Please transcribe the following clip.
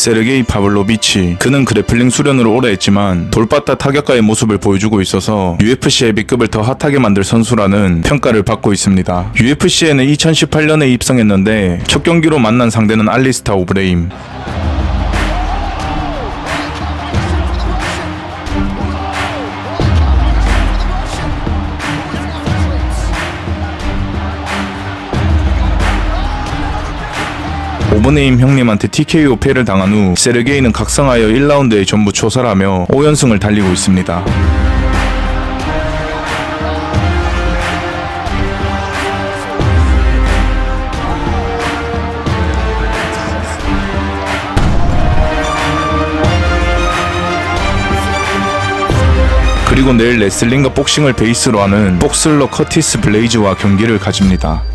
세르게이 파블로비치. 그는 그래플링 수련을 오래 했지만 돌바타 타격가의 모습을 보여주고 있어서 UFC 헤비급을 더 핫하게 만들 선수라는 평가를 받고 있습니다. UFC에는 2018년에 입성했는데 첫 경기로 만난 상대는 알리스타 오브레임. 오버네임 형님한테 TKO 패를 당한 후 세르게이는 각성하여 1라운드에 전부 초살하며 5연승을 달리고 있습니다. 그리고 내일 레슬링과 복싱을 베이스로 하는 복슬러 커티스 블레이즈와 경기를 가집니다.